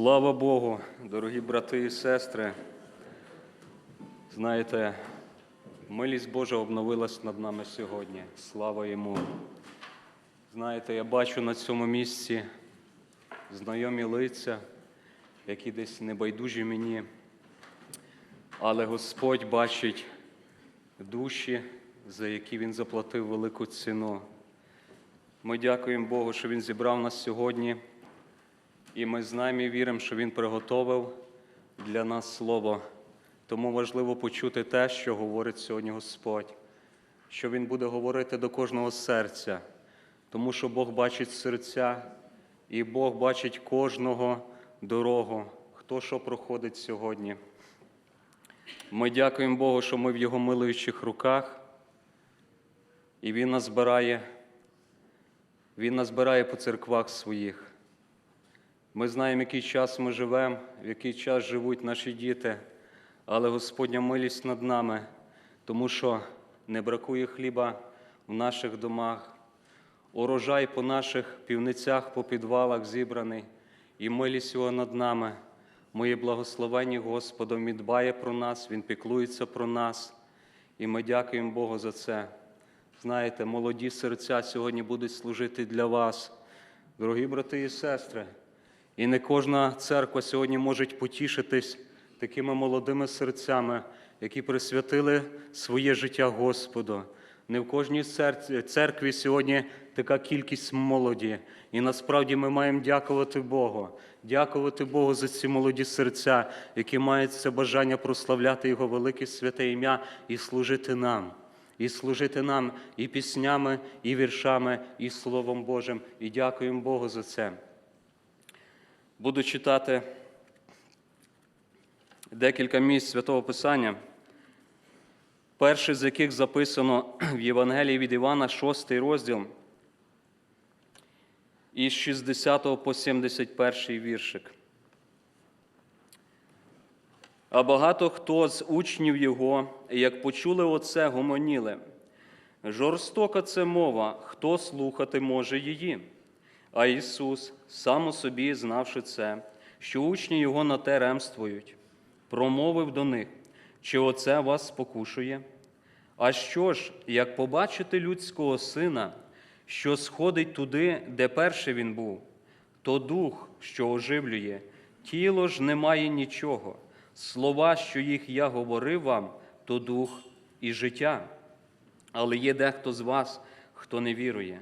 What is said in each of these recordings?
Слава Богу, дорогі брати і сестри. Знаєте, милість Божа обновилась над нами сьогодні. Слава йому. Знаєте, я бачу на цьому місці знайомі лиця, які десь небайдужі мені. Але Господь бачить душі, за які Він заплатив велику ціну. Ми дякуємо Богу, що Він зібрав нас сьогодні. І ми знаємо і віримо, що Він приготовив для нас Слово. Тому важливо почути те, що говорить сьогодні Господь, що Він буде говорити до кожного серця, тому що Бог бачить серця, і Бог бачить кожного дорогу, хто що проходить сьогодні. Ми дякуємо Богу, що ми в Його милуючих руках, і Він нас збирає, Він нас збирає по церквах своїх. Ми знаємо, який час ми живемо, в який час живуть наші діти, але Господня милість над нами, тому що не бракує хліба в наших домах, урожай по наших півницях, по підвалах зібраний, і милість Його над нами. Мої благословені Господом, Він дбає про нас, Він піклується про нас, і ми дякуємо Богу за це. Знаєте, молоді серця сьогодні будуть служити для вас, дорогі брати і сестри. І не кожна церква сьогодні може потішитись такими молодими серцями, які присвятили своє життя Господу. Не в кожній церкві сьогодні така кількість молоді. І насправді ми маємо дякувати Богу, дякувати Богу за ці молоді серця, які мають це бажання прославляти Його велике святе ім'я і служити нам. І служити нам і піснями, і віршами, і Словом Божим. І дякуємо Богу за це. Буду читати декілька місць Святого Писання, перший з яких записано в Євангелії від Івана, 6 розділ, із 60 по 71 віршик. А багато хто з учнів його, як почули оце, гомоніли. Жорстока це мова, хто слухати може її. А Ісус, сам собі, знавши це, що учні Його на те ремствують, промовив до них, чи оце вас спокушує? А що ж, як побачити людського сина, що сходить туди, де перший він був, то дух, що оживлює, тіло ж не має нічого. Слова, що їх я говорив вам, то дух і життя. Але є дехто з вас, хто не вірує.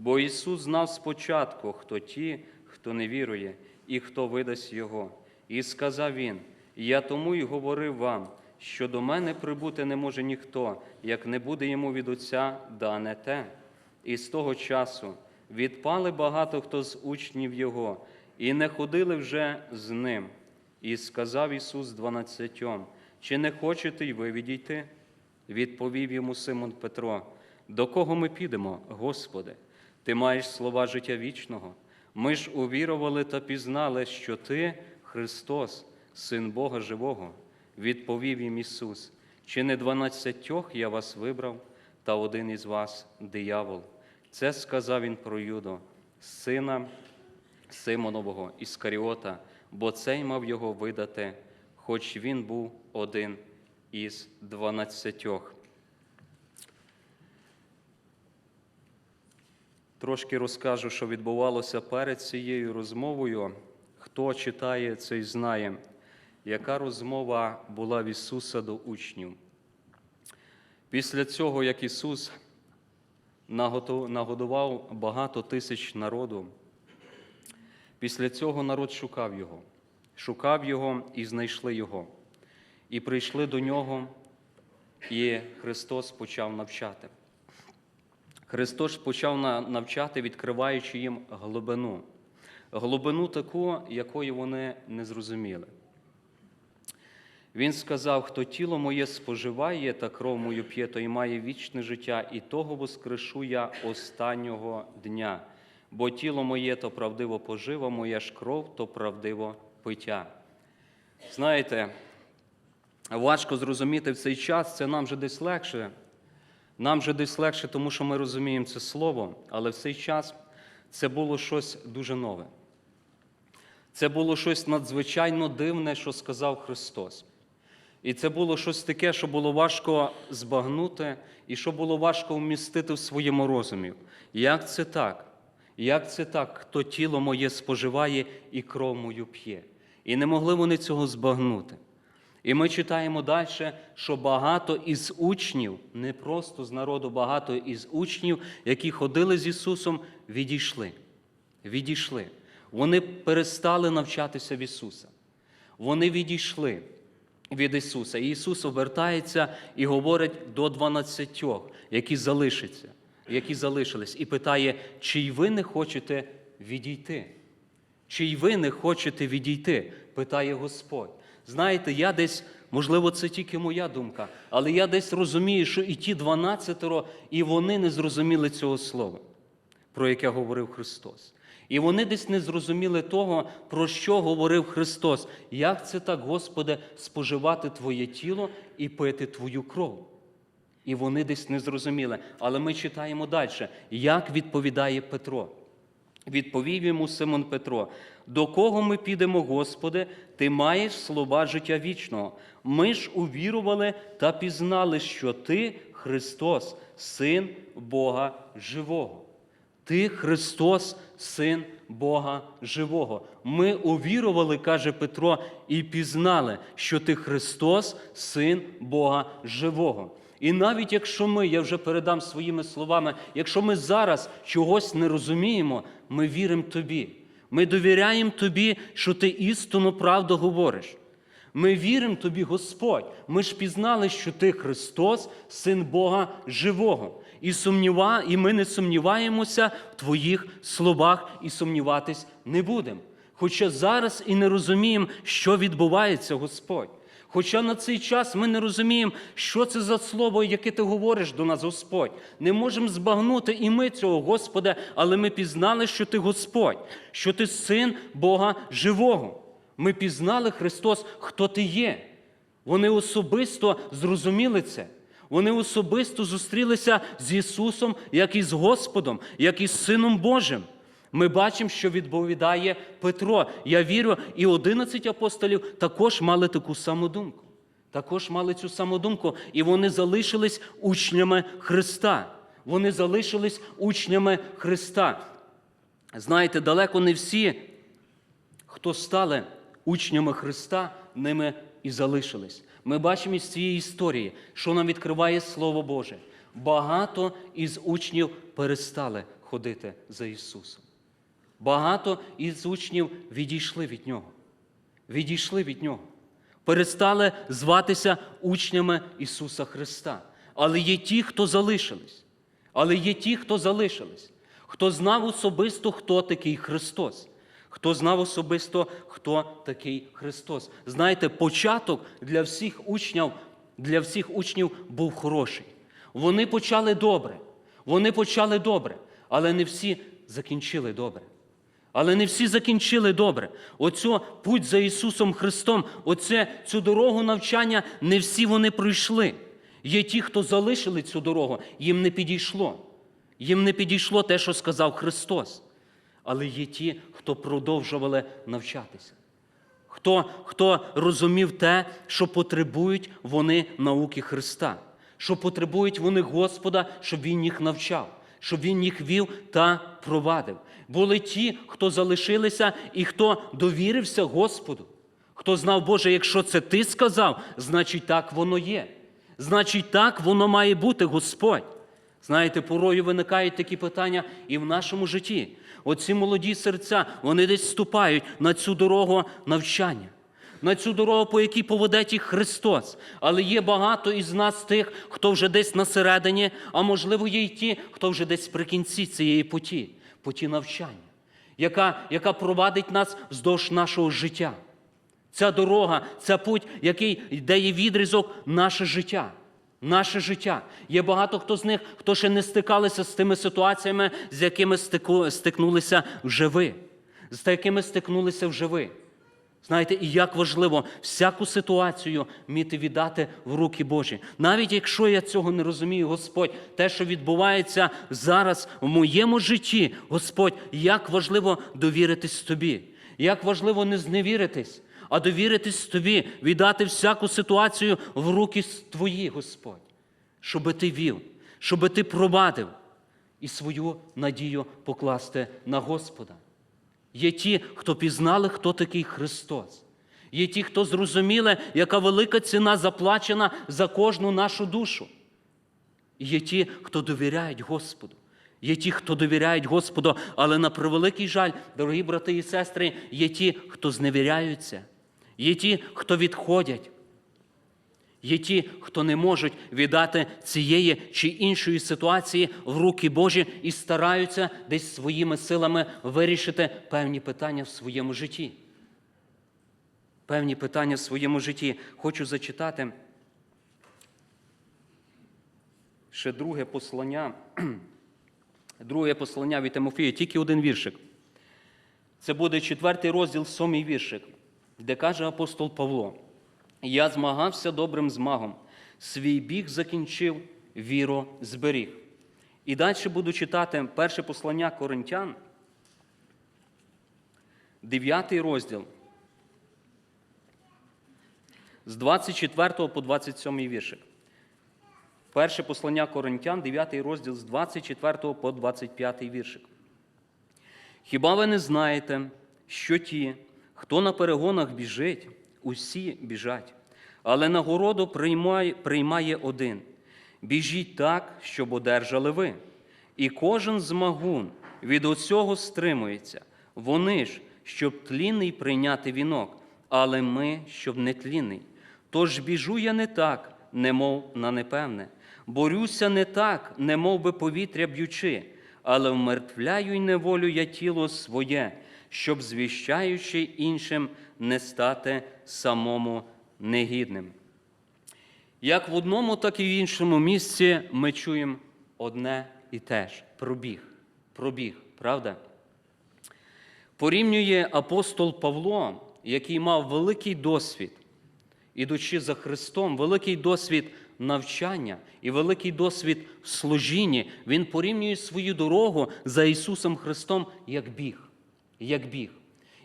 Бо Ісус знав спочатку, хто ті, хто не вірує, і хто видасть Його. І сказав Він: Я тому й говорив вам, що до мене прибути не може ніхто, як не буде йому від Отця дане те. І з того часу відпали багато хто з учнів Його, і не ходили вже з ним. І сказав Ісус дванадцятьом, чи не хочете й ви відійти? Відповів йому Симон Петро, до кого ми підемо, Господи? Ти маєш слова життя вічного. Ми ж увірували та пізнали, що Ти Христос, Син Бога Живого, відповів їм Ісус, чи не дванадцятьох я вас вибрав, та один із вас диявол. Це сказав він про Юду, сина Симонового Іскаріота, бо цей мав його видати, хоч він був один із дванадцятьох. Трошки розкажу, що відбувалося перед цією розмовою. Хто читає, цей знає, яка розмова була в Ісуса до учнів. Після цього, як Ісус нагодував багато тисяч народу, після цього народ шукав Його, шукав Його і знайшли Його. І прийшли до Нього, і Христос почав навчати. Христос почав навчати, відкриваючи їм глибину, глибину таку, якої вони не зрозуміли. Він сказав: хто тіло моє споживає та кров мою п'є, той має вічне життя, і того воскрешу я останнього дня. Бо тіло моє то правдиво пожива, моя ж кров то правдиво пиття. Знаєте, важко зрозуміти в цей час, це нам вже десь легше. Нам же десь легше, тому що ми розуміємо це слово, але в цей час це було щось дуже нове. Це було щось надзвичайно дивне, що сказав Христос. І це було щось таке, що було важко збагнути і що було важко вмістити в своєму розумі. Як це так? Як це так, хто тіло моє споживає і кров мою п'є? І не могли вони цього збагнути. І ми читаємо далі, що багато із учнів, не просто з народу, багато із учнів, які ходили з Ісусом, відійшли. Відійшли. Вони перестали навчатися в Ісуса. Вони відійшли від Ісуса. І Ісус обертається і говорить до дванадцятьох, які залишаться, які залишились, і питає, чи й ви не хочете відійти? Чи й ви не хочете відійти? питає Господь. Знаєте, я десь, можливо, це тільки моя думка, але я десь розумію, що і ті дванадцятеро, і вони не зрозуміли цього слова, про яке говорив Христос. І вони десь не зрозуміли того, про що говорив Христос. Як це так, Господи, споживати Твоє тіло і пити Твою кров? І вони десь не зрозуміли. Але ми читаємо далі, як відповідає Петро. Відповів йому Симон Петро: до кого ми підемо, Господи, Ти маєш слова життя вічного. Ми ж увірували та пізнали, що Ти Христос, Син Бога Живого. Ти Христос, Син Бога Живого. Ми увірували, каже Петро, і пізнали, що ти Христос, Син Бога Живого. І навіть якщо ми, я вже передам своїми словами, якщо ми зараз чогось не розуміємо, ми віримо тобі. Ми довіряємо тобі, що ти істинну правду говориш. Ми віримо тобі, Господь. Ми ж пізнали, що ти Христос, Син Бога Живого. І сумніва, і ми не сумніваємося в Твоїх словах і сумніватись не будемо. Хоча зараз і не розуміємо, що відбувається, Господь. Хоча на цей час ми не розуміємо, що це за слово, яке ти говориш до нас, Господь. Не можемо збагнути і ми цього, Господа, але ми пізнали, що ти Господь, що ти син Бога Живого. Ми пізнали Христос, хто ти є. Вони особисто зрозуміли це. Вони особисто зустрілися з Ісусом, як і з Господом, як і з Сином Божим. Ми бачимо, що відповідає Петро. Я вірю, і 11 апостолів також мали таку саму думку. Також мали цю саму думку, і вони залишились учнями Христа. Вони залишились учнями Христа. Знаєте, далеко не всі, хто стали учнями Христа, ними і залишились. Ми бачимо із цієї історії, що нам відкриває Слово Боже. Багато із учнів перестали ходити за Ісусом. Багато із учнів відійшли від Нього. Відійшли від Нього. Перестали зватися учнями Ісуса Христа. Але є ті, хто залишились. Але є ті, хто залишились, хто знав особисто, хто такий Христос. Хто знав особисто, хто такий Христос. Знаєте, початок для всіх учнів, для всіх учнів був хороший. Вони почали добре. Вони почали добре, але не всі закінчили добре. Але не всі закінчили добре. Оцю путь за Ісусом Христом, оце, цю дорогу навчання, не всі вони пройшли. Є ті, хто залишили цю дорогу, їм не підійшло. Їм не підійшло те, що сказав Христос. Але є ті, хто продовжували навчатися. Хто, хто розумів те, що потребують вони науки Христа, що потребують вони Господа, щоб Він їх навчав, щоб Він їх вів та провадив. Були ті, хто залишилися і хто довірився Господу, хто знав, Боже, якщо це ти сказав, значить так воно є. Значить, так воно має бути, Господь. Знаєте, порою виникають такі питання і в нашому житті. Оці молоді серця, вони десь вступають на цю дорогу навчання, на цю дорогу, по якій поведе їх Христос. Але є багато із нас тих, хто вже десь на середині, а можливо, є й ті, хто вже десь при кінці цієї путі, путі навчання, яка, яка провадить нас вздовж нашого життя. Ця дорога, ця путь, який де є відрізок, наше життя. Наше життя. Є багато хто з них, хто ще не стикалися з тими ситуаціями, з якими стикнулися вже ви. З якими стикнулися вже ви. Знаєте, і як важливо всяку ситуацію вміти віддати в руки Божі. Навіть якщо я цього не розумію, Господь, те, що відбувається зараз в моєму житті, Господь, як важливо довіритись тобі. Як важливо не зневіритись, а довіритись тобі, віддати всяку ситуацію в руки твої, Господь, щоби ти вів, щоби ти пробадив і свою надію покласти на Господа. Є ті, хто пізнали, хто такий Христос. Є ті, хто зрозуміли, яка велика ціна заплачена за кожну нашу душу. Є ті, хто довіряють Господу. Є ті, хто довіряють Господу, але на превеликий жаль, дорогі брати і сестри, є ті, хто зневіряються, є ті, хто відходять. Є ті, хто не можуть віддати цієї чи іншої ситуації в руки Божі і стараються десь своїми силами вирішити певні питання в своєму житті. Певні питання в своєму житті. Хочу зачитати ще друге послання, друге послання від Тимофія, тільки один віршик. Це буде четвертий розділ, сьомий віршик, де каже апостол Павло: Я змагався добрим змагом, свій біг закінчив, віру зберіг. І далі буду читати перше послання Коринтян, 9 розділ, з 24 по 27 віршик. Перше послання Коринтян, 9 розділ з 24 по 25 віршик. Хіба ви не знаєте, що ті, хто на перегонах біжить, усі біжать, але нагороду приймає, приймає один. Біжіть так, щоб одержали ви. І кожен змагун від оцього стримується. Вони ж, щоб тлінний прийняти вінок, але ми, щоб не тлінний. Тож біжу я не так, немов на непевне. Борюся не так, немов би повітря б'ючи, але вмертвляю й неволю я тіло своє, щоб, звіщаючи іншим, не стати самому негідним. Як в одному, так і в іншому місці ми чуємо одне і те ж пробіг. Пробіг, правда? Порівнює апостол Павло, який мав великий досвід, ідучи за Христом, великий досвід навчання і великий досвід в служінні, він порівнює свою дорогу за Ісусом Христом як біг. Як біг.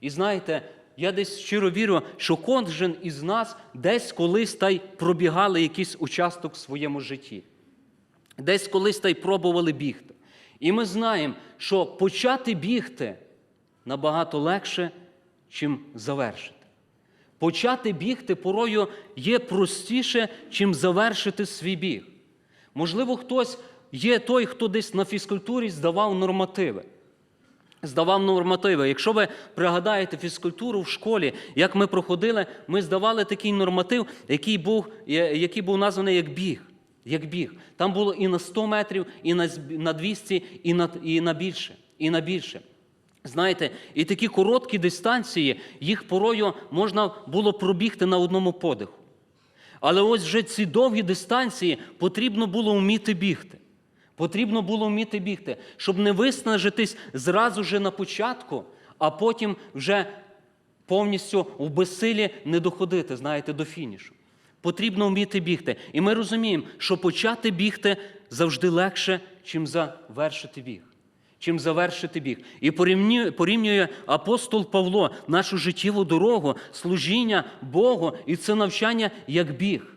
І знаєте, я десь щиро вірю, що кожен із нас десь колись та й пробігали якийсь участок в своєму житті. Десь колись та й пробували бігти. І ми знаємо, що почати бігти набагато легше, чим завершити. Почати бігти порою є простіше, чим завершити свій біг. Можливо, хтось є той, хто десь на фізкультурі здавав нормативи. Здавав нормативи. Якщо ви пригадаєте фізкультуру в школі, як ми проходили, ми здавали такий норматив, який був, який був названий як біг. Як біг. Там було і на 100 метрів, і на 200, і на, і на більше. І на більше. Знаєте, і такі короткі дистанції, їх порою можна було пробігти на одному подиху. Але ось вже ці довгі дистанції потрібно було вміти бігти. Потрібно було вміти бігти, щоб не виснажитись зразу же на початку, а потім вже повністю в безсилі не доходити, знаєте, до фінішу. Потрібно вміти бігти. І ми розуміємо, що почати бігти завжди легше, чим завершити біг. Чим завершити біг. І порівнює, порівнює апостол Павло нашу життєву дорогу, служіння Богу і це навчання як біг.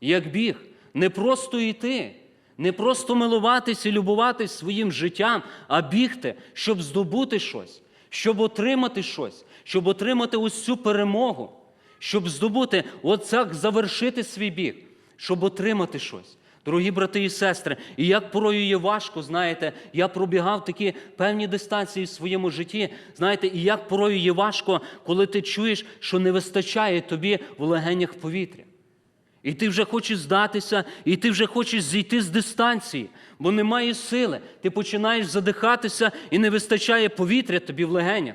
Як біг. Не просто йти, не просто милуватись і любуватись своїм життям, а бігти, щоб здобути щось, щоб отримати щось, щоб отримати ось цю перемогу, щоб здобути, оцак завершити свій біг, щоб отримати щось. Дорогі брати і сестри, і як порою є важко, знаєте, я пробігав такі певні дистанції в своєму житті. Знаєте, і як порою є важко, коли ти чуєш, що не вистачає тобі в легенях повітря. І ти вже хочеш здатися, і ти вже хочеш зійти з дистанції, бо немає сили. Ти починаєш задихатися і не вистачає повітря тобі в легенях.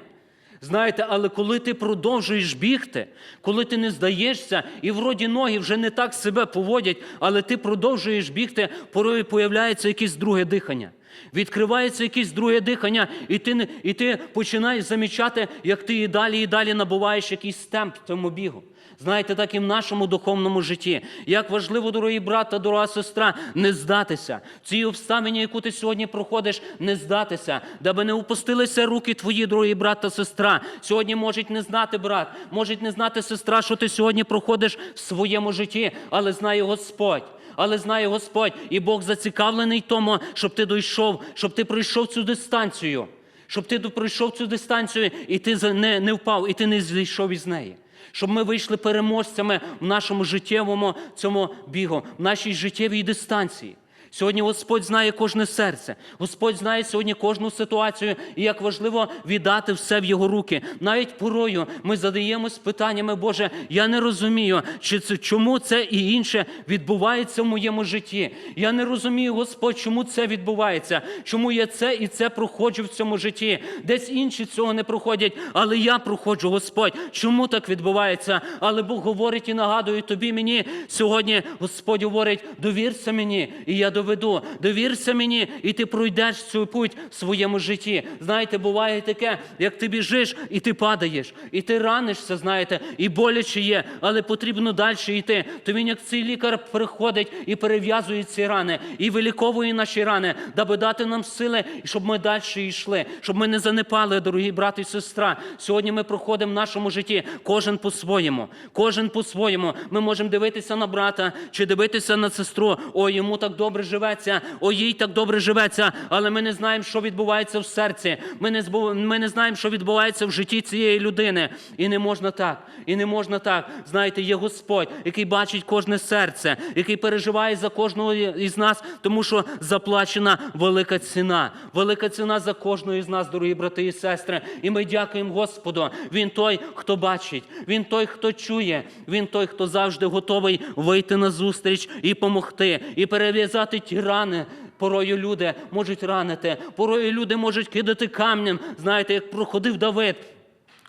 Знаєте, але коли ти продовжуєш бігти, коли ти не здаєшся, і вроді ноги вже не так себе поводять, але ти продовжуєш бігти, порою появляється якесь друге дихання. Відкривається якесь друге дихання, і ти, і ти починаєш замічати, як ти і далі і далі набуваєш якийсь темп в цьому бігу. Знаєте, так і в нашому духовному житті. Як важливо, дорогий брат та дорога сестра, не здатися. Цій обставині, яку ти сьогодні проходиш, не здатися, даби не упустилися руки твої, дорогий брат та сестра. Сьогодні можуть не знати брат, можуть не знати сестра, що ти сьогодні проходиш в своєму житті, але знає Господь. Але знає Господь, і Бог зацікавлений тому, щоб ти дійшов, щоб ти пройшов цю дистанцію, щоб ти пройшов цю дистанцію, і ти не, не впав, і ти не зійшов із неї. Щоб ми вийшли переможцями в нашому життєвому цьому бігу, в нашій життєвій дистанції. Сьогодні Господь знає кожне серце. Господь знає сьогодні кожну ситуацію, і як важливо віддати все в Його руки. Навіть порою ми задаємось питаннями, Боже, я не розумію, чи це чому це і інше відбувається в моєму житті. Я не розумію, Господь, чому це відбувається, чому я це і це проходжу в цьому житті. Десь інші цього не проходять, але я проходжу, Господь. Чому так відбувається? Але Бог говорить і нагадує тобі мені сьогодні. Господь говорить: довірся мені, і я доведу. Довірся мені, і ти пройдеш цю путь в своєму житті. Знаєте, буває таке, як ти біжиш, і ти падаєш, і ти ранишся, знаєте, і боляче є, але потрібно далі йти. То він, як цей лікар, приходить і перев'язує ці рани, і виліковує наші рани, даби дати нам сили, щоб ми далі йшли, щоб ми не занепали, дорогі брати і сестра. Сьогодні ми проходимо в нашому житті, кожен по-своєму, кожен по-своєму. Ми можемо дивитися на брата чи дивитися на сестру. Ой, йому так добре живеться, ой, їй так добре живеться, але ми не знаємо, що відбувається в серці. Ми не ми не знаємо, що відбувається в житті цієї людини. І не можна так, і не можна так. Знаєте, є Господь, який бачить кожне серце, який переживає за кожного із нас, тому що заплачена велика ціна. Велика ціна за кожного із нас, дорогі брати і сестри. І ми дякуємо Господу. Він той, хто бачить, він той, хто чує, він той, хто завжди готовий вийти на зустріч і помогти, і перев'язати ті рани. Порою люди можуть ранити, порою люди можуть кидати камнем. Знаєте, як проходив Давид.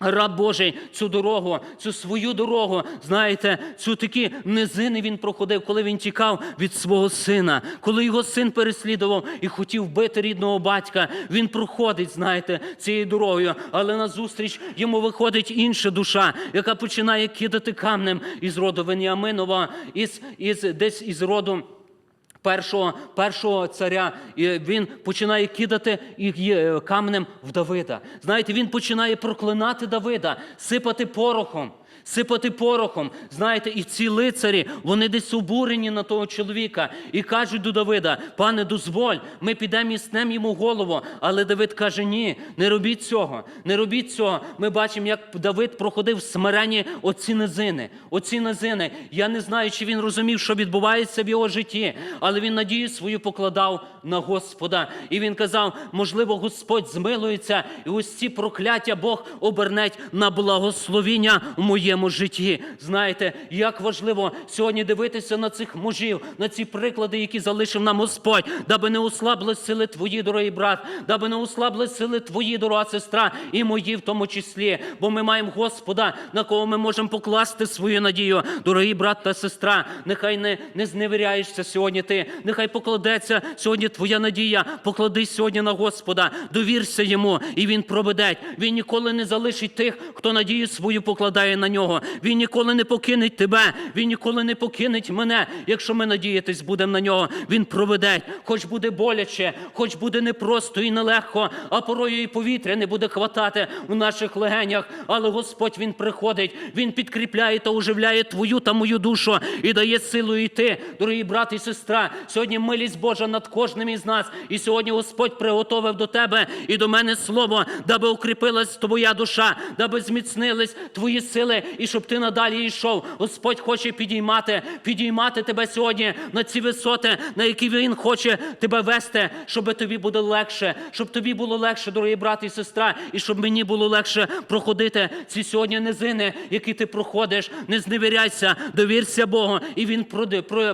Раб Божий цю дорогу, цю свою дорогу, знаєте, цю такі низини він проходив, коли він тікав від свого сина, коли його син переслідував і хотів вбити рідного батька. Він проходить, знаєте, цією дорогою, але назустріч йому виходить інша душа, яка починає кидати камнем із роду Веніаминова, із, із десь із роду першого, першого царя, і він починає кидати їх є, камнем в Давида. Знаєте, він починає проклинати Давида, сипати порохом. Сипати порохом, знаєте, і ці лицарі, вони десь обурені на того чоловіка і кажуть до Давида: пане, дозволь, ми підемо і снемо йому голову. Але Давид каже: ні, не робіть цього, не робіть цього. Ми бачимо, як Давид проходив в смиренні оці низини. Оці низини. Я не знаю, чи він розумів, що відбувається в його житті, але він надію свою покладав на Господа. І він казав: можливо, Господь змилується, і ось ці прокляття Бог обернеть на благословіння в моєму житті. Знаєте, як важливо сьогодні дивитися на цих мужів, на ці приклади, які залишив нам Господь, даби не ослабли сили твої, дорогий брат, даби не ослабли сили твої, дорога сестра, і мої в тому числі. Бо ми маємо Господа, на кого ми можемо покласти свою надію. Дорогий брат та сестра, нехай не, не зневіряєшся сьогодні ти, нехай покладеться сьогодні твоя надія. Поклади сьогодні на Господа, довірся йому, і він проведе. Він ніколи не залишить тих, хто надію свою покладає на нього. Він ніколи не покинеть тебе, він ніколи не покинеть мене. Якщо ми надіятись будемо на нього, він проведе. Хоч буде боляче, хоч буде непросто і нелегко, а порою і повітря не буде хватати в наших легенях. Але Господь він приходить, він підкріпляє та оживляє твою та мою душу і дає силу йти. Дорогі брат і сестра, сьогодні милість Божа над кожним із нас. І сьогодні Господь приготовив до тебе і до мене слово, даби укріпилась твоя душа, даби зміцнились твої сили, і щоб ти надалі йшов. Господь хоче підіймати, підіймати тебе сьогодні на ці висоти, на які він хоче тебе вести, щоб тобі було легше, щоб тобі було легше, дорогі брат і сестра, і щоб мені було легше проходити ці сьогодні низини, які ти проходиш. Не зневіряйся, довірся Богу, і він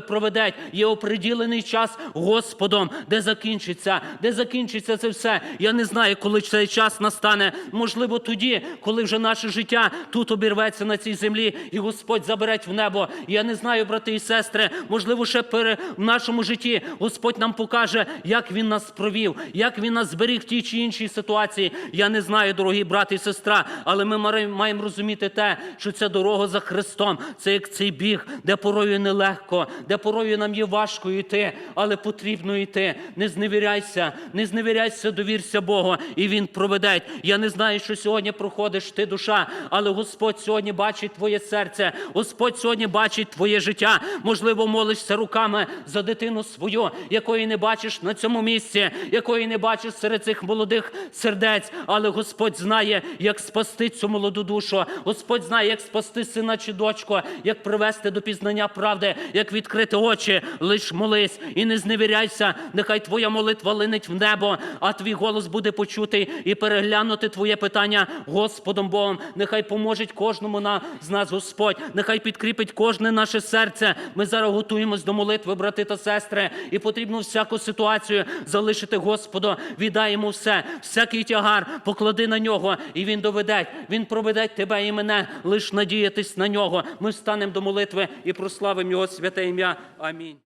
проведе. Є оприділений час Господом, де закінчиться, де закінчиться це все. Я не знаю, коли цей час настане. Можливо, тоді, коли вже наше життя тут обірветься на цій землі, і Господь забере в небо. Я не знаю, брати і сестри, можливо, ще в нашому житті Господь нам покаже, як Він нас провів, як Він нас зберіг в тій чи іншій ситуації. Я не знаю, дорогі брати і сестра, але ми маємо розуміти те, що ця дорога за Христом, це як цей біг, де порою нелегко, де порою нам є важко йти, але потрібно йти. Не зневіряйся, не зневіряйся, довірся Богу, і Він проведе. Я не знаю, що сьогодні проходиш ти, душа, але Господь сьогодні бачить твоє серце, Господь сьогодні бачить твоє життя. Можливо, молишся руками за дитину свою, якої не бачиш на цьому місці, якої не бачиш серед цих молодих сердець. Але Господь знає, як спасти цю молоду душу. Господь знає, як спасти сина чи дочку, як привести до пізнання правди, як відкрити очі. Лиш молись і не зневіряйся. Нехай твоя молитва линить в небо, а твій голос буде почутий і переглянути твоє питання Господом Богом. Нехай поможе кожному на, з нас Господь. Нехай підкріпить кожне наше серце. Ми зараз готуємось до молитви, брати та сестри, і потрібно всяку ситуацію залишити Господу. Віддай йому все, всякий тягар, поклади на нього, і він доведе. Він проведе тебе і мене. Лиш надіятись на нього. Ми встанемо до молитви і прославимо його святе ім'я. Амінь.